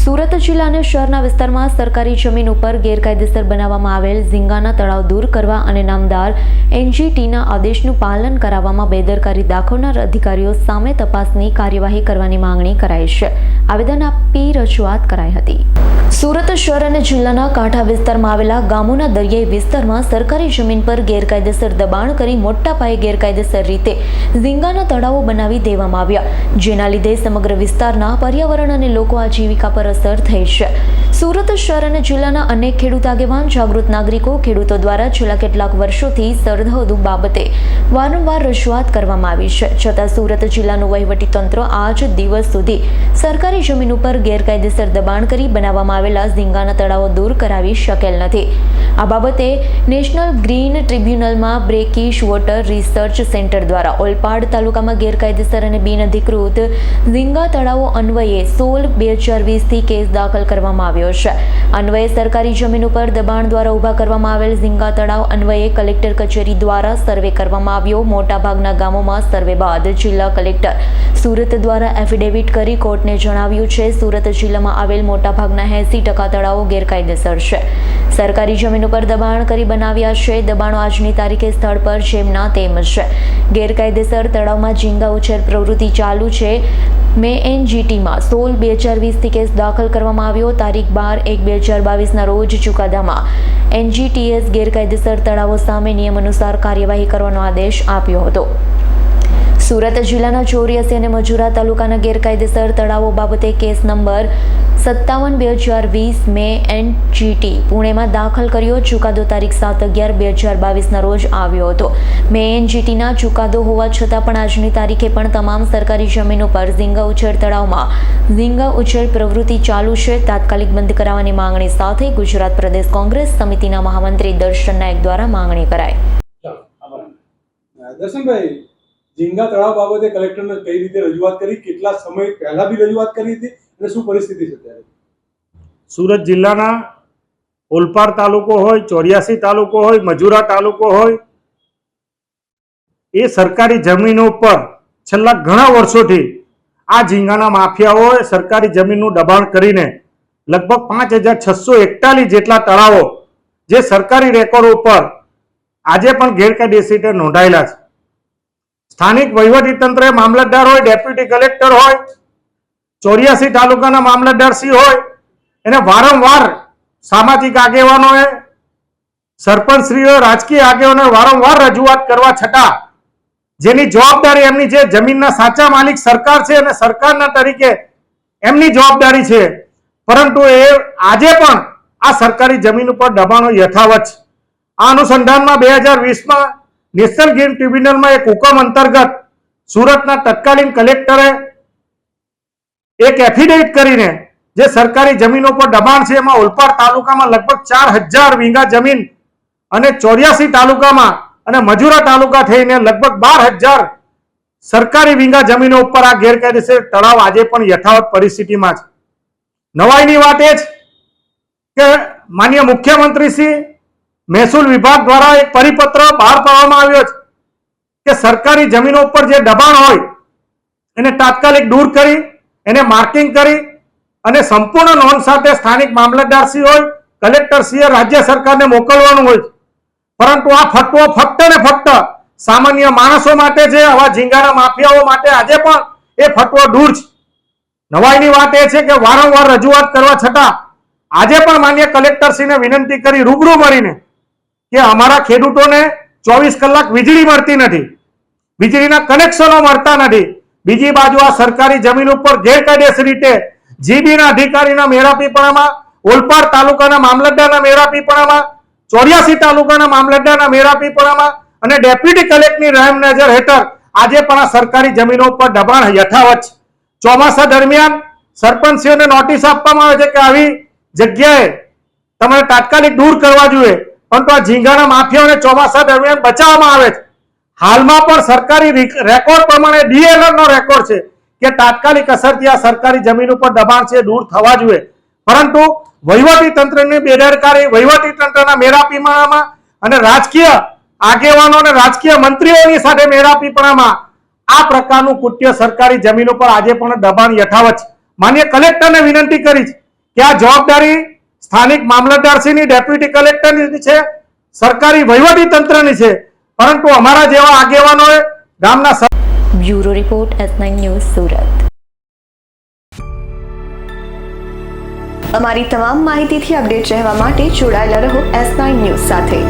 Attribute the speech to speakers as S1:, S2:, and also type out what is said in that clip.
S1: સુરત જિલ્લાના શહેરના વિસ્તારમાં સરકારી જમીન ઉપર ગેરકાયદેસર બનાવવામાં આવેલ ઝીંગાના તળાવ દૂર કરવા અને નામદાર એનજીટીના આદેશનું પાલન કરાવવામાં બેદરકારી દાખવનાર અધિકારીઓ સામે તપાસની કાર્યવાહી કરવાની માંગણી કરાઈ છે. આવેદન આપી રજૂઆત કરાઈ હતી. સુરત શહેર અને જિલ્લાના કાંઠા વિસ્તારમાં આવેલા ગામોના દરિયાઈ વિસ્તારમાં સરકારી જમીન પર ગેરકાયદેસર દબાણ કરી મોટા પાયે ગેરકાયદેસર રીતે ઝીંગાના તળાવો બનાવી દેવામાં આવ્યા, જેના લીધે સમગ્ર વિસ્તારના પર્યાવરણ અને લોકો આજીવિકા પર અસર થઈ છે. સુરત શહેર અને જિલ્લાના અનેક ખેડૂત આગેવાન, જાગૃત નાગરિકો, ખેડૂતો દ્વારા છેલ્લા કેટલાક વર્ષોથી સરહદ બાબતે વારંવાર રજૂઆત કરવામાં આવી છે. છતાં સુરત જિલ્લાનું વહીવટી તંત્ર આજ દિવસ સુધી સરકારી જમીન ઉપર ગેરકાયદેસર દબાણ કરી બનાવવામાં આવેલા ઝીંગાના તળાવો દૂર કરાવી શકેલ નથી. આ બાબતે નેશનલ ગ્રીન ટ્રિબ્યુનલમાં બ્રેકિશ વોટર રિસર્ચ સેન્ટર દ્વારા ઓલપાડ તાલુકામાં ગેરકાયદેસર અને બિનઅધિકૃત ઝીંગા તળાવો અન્વયે સોળ બે હજાર વીસથી કેસ દાખલ કરવામાં આવ્યો છે. અન્વયે સરકારી જમીન ઉપર દબાણ દ્વારા ઊભા કરવામાં આવેલ ઝીંગા તળાવ અન્વયે કલેક્ટર કચેરી દ્વારા સર્વે કરવામાં આવ્યો. મોટાભાગના ગામોમાં સર્વે બાદ જિલ્લા કલેક્ટર સુરત દ્વારા એફિડેવિટ કરી કોર્ટને જણાવ્યું છે. સુરત જિલ્લામાં આવેલ મોટાભાગના એંસી ટકા તળાવો ગેરકાયદેસર છે. સરકારી જમીન ઉપર દબાણ કરી બનાવ્યા છે. દબાણો આજની તારીખે સ્થળ પર જેમના તેમ છે. ગેરકાયદેસર તળાવમાં ઝીંગા ઉછેર પ્રવૃત્તિ ચાલુ છે. મે એનજીટીમાં સોળ બે હજાર વીસથી કેસ દાખલ કરવામાં આવ્યો. તારીખ બાર એક બે હજાર બાવીસના રોજ ચુકાદામાં એનજીટીએસ ગેરકાયદેસર તળાવો સામે નિયમ અનુસાર કાર્યવાહી કરવાનો આદેશ આપ્યો હતો. સુરત જિલ્લાના ચોરીયાસી અને મજુરા તાલુકાના ગેરકાયદેસર તળાવો બાબતે કેસ નંબર સત્તાવન બે હજાર વીસ મે એનજીટી પુણેમાં દાખલ કર્યો. ચુકાદો તારીખ સાત અગિયાર બે હજાર બાવીસના રોજ આવ્યો હતો. મે એનજીટીના ચુકાદો હોવા છતાં પણ આજની તારીખે પણ તમામ સરકારી જમીનો પર ઝીંગા ઉછેર તળાવમાં ઝીંગા ઉછેર પ્રવૃત્તિ ચાલુ છે. તાત્કાલિક બંધ કરાવવાની માંગણી સાથે ગુજરાત પ્રદેશ કોંગ્રેસ સમિતિના મહામંત્રી દર્શન નાયક દ્વારા માંગણી કરાઈ.
S2: દર્શનભાઈ ઝીંગા તળાવ બાબતે કલેક્ટરને કઈ રીતે રજૂઆત કરી, કેટલા સમય પહેલા બી રજૂઆત કરી હતી અને શું પરિસ્થિતિ છે અત્યારે
S3: સુરત જિલ્લાના ઓલપાડ તાલુકો હોય, ચોર્યાસી તાલુકો હોય, મજુરા તાલુકો હોય, એ સરકારી જમીનો પર છેલ્લા ઘણા વર્ષોથી આ ઝીંગાના માફિયાઓએ સરકારી જમીનનું દબાણ કરીને લગભગ પાંચ હજાર છસો એકતાલીસ જેટલા તળાવો જે સરકારી રેકોર્ડ ઉપર આજે પણ ગેરકાયદેસી રીતે નોંધાયેલા છે. સ્થાનિક વહીવટી તંત્રે મામલતદાર હોય, ડેપ્યુટી કલેક્ટર હોય, ચોર્યાસી તાલુકાના મામલતદાર સી હોય, એને વારંવાર સામાજિક આગેવાનોએ, સરપંચશ્રીઓ, રાજકીય આગેવાનોએ વારંવાર રજૂઆત કરવા છતાં જેની જવાબદારી એમની જે જમીનના સાચા માલિક સરકાર છે અને સરકારના તરીકે એમની જવાબદારી છે. પરંતુ એ આજે પણ આ સરકારી જમીન ઉપર દબાણો યથાવત છે. આ અનુસંધાનમાં બે હજાર વીસમાં નેશનલ ગેમ ટ્રિબ્યુનલમાં એક હુકમ અંતર્ગત સુરતના તત્કાલીન કલેક્ટરે એક એફિડેવિટ કરીને જે સરકારી જમીનો પર દબાણ છે, એમાં ઓલપાડ તાલુકામાં લગભગ ચાર હજાર વીંગા જમીન અને ચોર્યાસી તાલુકામાં અને મજુરા તાલુકા થઈને લગભગ બાર હજાર સરકારી વીંગા જમીનો ઉપર આ ગેરકાયદેસર તળાવ આજે પણ યથાવત પરિસ્થિતિમાં છે. નવાઈની વાત એ છે કે માન્ય મુખ્યમંત્રી શ્રી મહેસૂલ વિભાગ દ્વારા એક પરિપત્ર બહાર પાડવામાં આવ્યો છે કે સરકારી જમીનો ઉપર જે દબાણ હોય, એને તાત્કાલિક દૂર કરી, એને માર્કિંગ કરી અને સંપૂર્ણ નોંધ સાથે સ્થાનિક મામલતદારશ્રી હોય કલેક્ટરશ્રીએ રાજ્ય સરકારને મોકલવાનું હોય છે. પરંતુ આ ફટવો ફક્ત ને ફક્ત સામાન્ય માણસો માટે છે, આવા ઝીંગાના માફિયાઓ માટે આજે પણ એ ફટવો દૂર છે નવાઈની વાત એ છે કે વારંવાર રજૂઆત કરવા છતાં આજે પણ માન્ય કલેક્ટરશ્રીને વિનંતી કરી, રૂબરૂ મળીને કે અમારા ખેડૂતોને ચોવીસ કલાક વીજળી મળતી નથી. વીજળીના કનેક્શનો મળતા નથી. બીજી બાજુ આ સરકારી જમીન ઉપર ગેરકાયદેસર રીતે જીબીના અધિકારીના મેરાપીપણામાં ઓલપાડ તાલુકાના મામલતદારના મેરાપીપણામાં ચોર્યાસી તાલુકાના મામલતદારના મેરાપીપણામાં અને ડેપ્યુટી કલેક્ટરની રહેમ નજર હેઠળ આજે પણ આ સરકારી જમીનો ઉપર દબાણ યથાવત ચોમાસા દરમિયાન સરપંચીઓને નોટિસ આપવામાં આવે છે કે આવી જગ્યાએ તમારે તાત્કાલિક દૂર કરવા જોઈએ. પરંતુ આ ઝીંગાના માફિયાઓને ચોમાસા દરમિયાન બચાવવામાં આવે છે. હાલમાં પણ સરકારી રેકોર્ડ પ્રમાણે ડીએલઆર નો રેકોર્ડ છે કે તાત્કાલિક અસરથી આ સરકારી જમીન ઉપર દબાણ છે, દૂર થવા જોઈએ. પરંતુ વહીવટી તંત્રની બેદરકારી, વહીવટી તંત્રના મેરાપીમાણામાં અને રાજકીય આગેવાનો અને રાજકીય મંત્રીઓની સાથે મેરાપીપણામાં આ પ્રકારનું કૃત્ય સરકારી જમીન ઉપર આજે પણ દબાણ યથાવત છે. માન્ય કલેક્ટરને વિનંતી કરી છે કે આ જવાબદારી સ્થાનિક મામલતદારશ્રીની ડેપ્યુટી કલેક્ટરની છે, સરકારી વહીવટી તંત્રની છે, પરંતુ અમારા જેવા આગેવાનોએ ગામના
S1: bureau report S news Surat.
S4: અમારી તમામ માહિતીથી અપડેટ રહેવા માટે જોડાયેલા રહો એસ ન્યૂઝ સાથે.